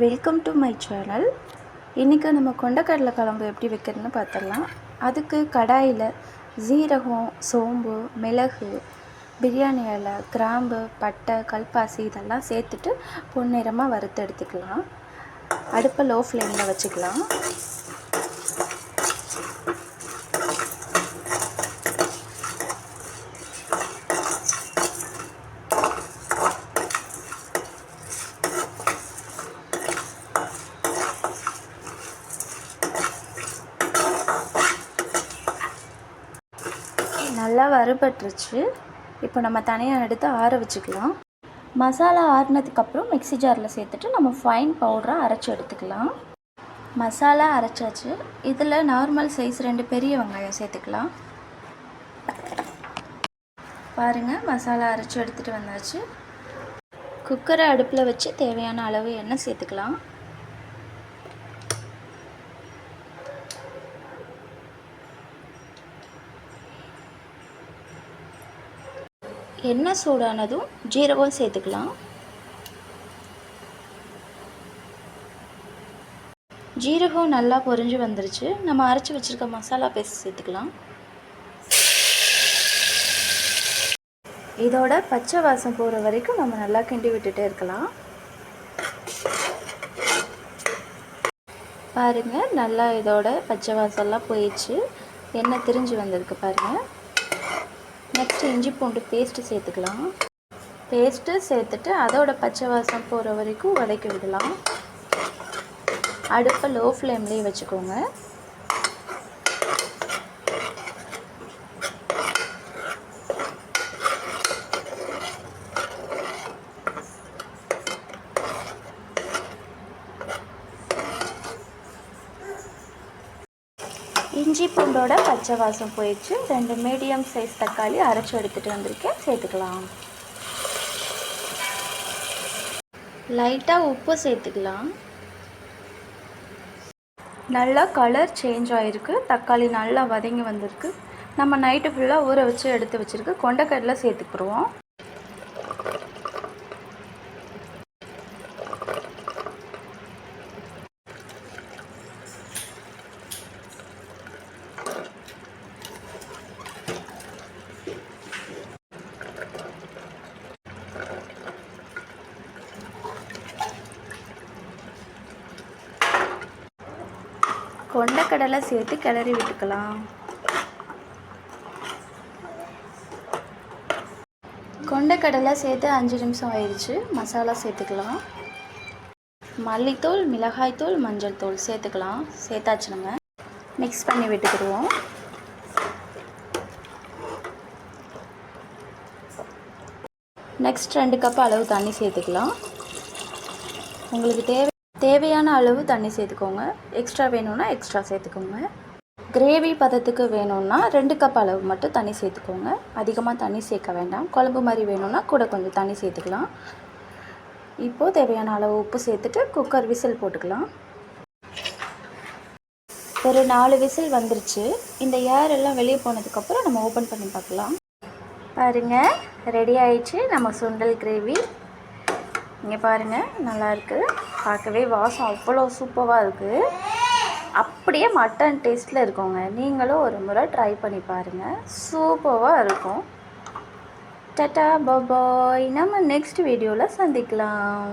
Welcome to my channel இன்றைக்கி நம்ம கொண்டக்கடலை குழம்பு எப்படி வைக்கிறதுன்னு பார்த்துடலாம். அதுக்கு கடாயில் ஜீரகம் சோம்பு மிளகு பிரியாணி இலை கிராம்பு பட்டை கல்பாசி இதெல்லாம் சேர்த்துட்டு பொன்னிறமாக வறுத்து எடுத்துக்கலாம். அடுப்பை லோ ஃப்ளேமில் வச்சுக்கலாம். நல்லா வறுபட்டுருச்சு. இப்போ நம்ம தனியாக எடுத்து ஆற வச்சுக்கலாம். மசாலா ஆறினதுக்கப்புறம் மிக்ஸி ஜாரில் சேர்த்துட்டு நம்ம ஃபைன் பவுடராக அரைச்சி எடுத்துக்கலாம். மசாலா அரைச்சாச்சு. இதில் நார்மல் சைஸ் ரெண்டு பெரிய வெங்காயம் சேர்த்துக்கலாம். பாருங்கள் மசாலா அரைச்சி எடுத்துகிட்டு வந்தாச்சு. குக்கரை அடுப்பில் வச்சு தேவையான அளவு எண்ணெய் சேர்த்துக்கலாம். எண்ணெய் சூடானதும் ஜீரகம் சேர்த்துக்கலாம். ஜீரகம் நல்லா பொரிஞ்சு வந்துருச்சு. நம்ம அரைச்சி வச்சுருக்க மசாலா பேஸ்ட் சேர்த்துக்கலாம். இதோட பச்சை வாசம் போகிற வரைக்கும் நம்ம நல்லா கிண்டி விட்டுட்டே இருக்கலாம். பாருங்கள் நல்லா இதோட பச்சை வாசம்லாம் போயிடுச்சு. எண்ணெய் திரிஞ்சு வந்திருக்கு பாருங்கள் நெக்ஸ்ட்டு இஞ்சி பூண்டு பேஸ்ட்டு சேர்த்துக்கலாம். பேஸ்ட்டு சேர்த்துட்டு அதோட பச்சை வாசம் போகிற வரைக்கும் வதக்கி விடலாம். அடுப்பை லோ ஃப்ளேம்லேயே வச்சுக்கோங்க. இஞ்சி பூண்டோட பச்சை வாசம் போயிடுச்சு. ரெண்டு மீடியம் சைஸ் தக்காளி அரைச்சி எடுத்துகிட்டு வந்திருக்கேன். சேர்த்துக்கலாம். லைட்டாக உப்பு சேர்த்துக்கலாம். நல்லா கலர் சேஞ்ச் ஆகிருக்கு தக்காளி நல்லா வதங்கி வந்திருக்கு. நம்ம நைட்டு ஃபுல்லாக ஊற வச்சு எடுத்து வச்சுருக்கு கொண்டக்கடலை சேர்த்துக்குருவோம் கொண்டக்கடலை சேர்த்து கிளறி விட்டுக்கலாம். கொண்டக்கடலை சேர்த்து அஞ்சு நிமிஷம் ஆயிடுச்சு. மசாலா சேர்த்துக்கலாம். மல்லித்தூள் மிளகாய்த்தூள் மஞ்சள் தூள் சேர்த்துக்கலாம். சேர்த்தாச்சு நம்ம. மிக்ஸ் பண்ணி விட்டுக்கிடுவோம். நெக்ஸ்ட் ரெண்டு கப் அளவு தண்ணி சேர்த்துக்கலாம். உங்களுக்கு தேவை தேவையான அளவு தண்ணி சேர்த்துக்கோங்க. எக்ஸ்ட்ரா வேணும்னா எக்ஸ்ட்ரா சேர்த்துக்கோங்க. கிரேவி பதத்துக்கு வேணும்னா ரெண்டு கப் அளவு மட்டும் தண்ணி சேர்த்துக்கோங்க. அதிகமாக தண்ணி சேர்க்க வேண்டாம். குழம்பு மாதிரி வேணும்னா கூட கொஞ்சம் தண்ணி சேர்த்துக்கலாம். இப்போது தேவையான அளவு உப்பு சேர்த்துட்டு குக்கர் விசில் போட்டுக்கலாம். ஒரு நாலு விசில் வந்துருச்சு. இந்த ஏர் எல்லாம் வெளியே போனதுக்கப்புறம் நம்ம ஓப்பன் பண்ணி பார்க்கலாம். பாருங்கள் ரெடி ஆயிடுச்சு. நம்ம சுண்டல் கிரேவி இங்கே பாருங்கள் நல்லாயிருக்கு பார்க்கவே வாசம் அவ்வளோ சூப்பராக இருக்குது அப்படியே மட்டன் டேஸ்ட்டில் இருக்குங்க. நீங்களும் ஒரு முறை ட்ரை பண்ணி பாருங்கள் சூப்பராக இருக்கும். டட்டா பபாய் நம்ம நெக்ஸ்ட் வீடியோவில் சந்திக்கலாம்.